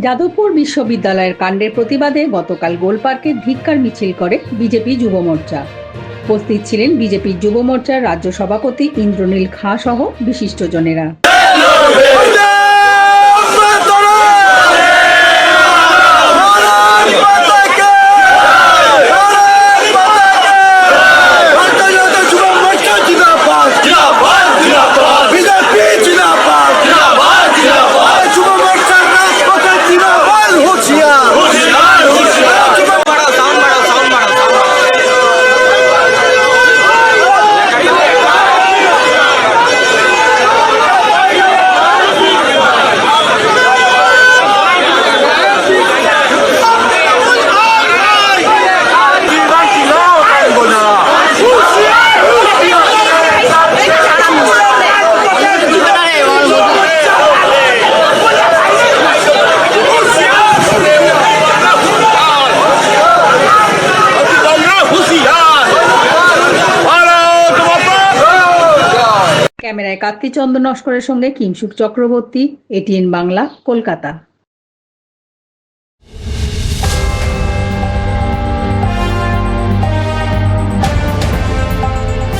যাদবপুর বিশ্ববিদ্যালয়ের কাণ্ডের প্রতিবাদে গতকাল গোলপার্কে ধিক্কার মিছিল করে বিজেপি যুব মোর্চা। উপস্থিত ছিলেন বিজেপির যুব মোর্চার রাজ্য সভাপতি ইন্দ্রনীল খাঁ সহ বিশিষ্টজনেরা ক্যামেরায় কার্তিচন্দ্র নস্করের সঙ্গে কিংসুক চক্রবর্তী এটিএন বাংলা কলকাতা।